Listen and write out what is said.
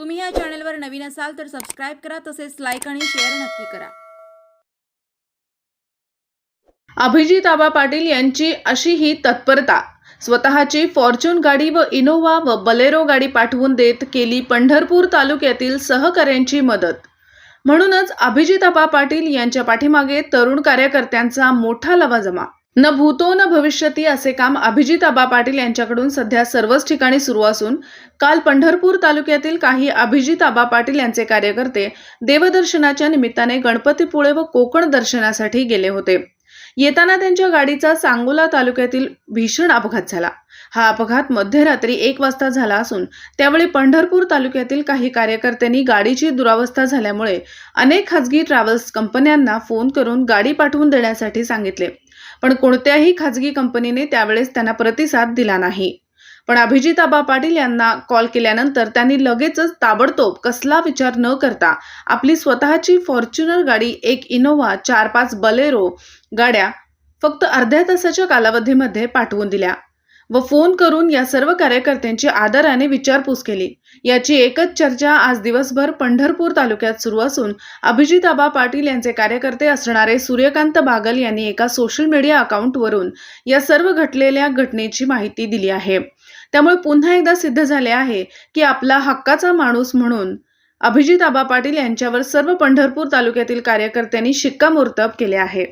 तुम्ही या चॅनलवर नवीन असाल तर सबस्क्राईब करा तसेच लाईक आणि शेअर नक्की करा. अभिजित आबा पाटील यांची अशी ही तत्परता स्वतःची फॉर्च्युन गाडी व इनोव्हा व बलेरो गाडी पाठवून देत केली पंढरपूर तालुक्यातील सहकाऱ्यांची मदत. म्हणूनच अभिजित आबा पाटील यांच्या पाठीमागे तरुण कार्यकर्त्यांचा मोठा लवाजमा. न भूतो न भविष्यती असे काम अभिजित आबा पाटील यांच्याकडून सध्या सर्वच ठिकाणी सुरू असून काल पंढरपूर तालुक्यातील काही अभिजित आबा पाटील यांचे कार्यकर्ते देवदर्शनाच्या निमित्ताने गणपतीपुळे व कोकण दर्शनासाठी गेले होते. येताना त्यांच्या गाडीचा सांगोला तालुक्यातील भीषण अपघात झाला. हा अपघात मध्यरात्री एक वाजता झाला असून त्यावेळी पंढरपूर तालुक्यातील काही कार्यकर्त्यांनी गाडीची दुरावस्था झाल्यामुळे अनेक खाजगी ट्रॅव्हल्स कंपन्यांना फोन करून गाडी पाठवून देण्यासाठी सांगितले. पण कोणत्याही खाजगी कंपनीने त्यावेळेस त्यांना प्रतिसाद दिला नाही. पण अभिजित आबा पाटील यांना कॉल केल्यानंतर त्यांनी लगेचच ताबडतोब कसला विचार न करता आपली स्वतःची फॉर्च्युनर गाडी एक इनोव्हा चार पाच बलेरो गाड्या फक्त अर्ध्या तासाच्या कालावधीमध्ये पाठवून दिल्या. व फोन करून या सर्व कार्यकर्त्यांची आदराने विचारपूस केली. याची एकच चर्चा आज दिवसभर पंढरपूर तालुक्यात सुरू असून अभिजित आबा पाटील यांचे कार्यकर्ते असणारे सूर्यकांत बागल यांनी एका सोशल मीडिया अकाउंटवरून या सर्व घटलेल्या घटनेची माहिती दिली आहे. त्यामुळे पुन्हा एकदा सिद्ध झाले आहे की आपला हक्काचा माणूस म्हणून अभिजित आबा पाटील यांच्यावर सर्व पंढरपूर तालुक्यातील कार्यकर्त्यांनी शिक्कामोर्तब केले आहे.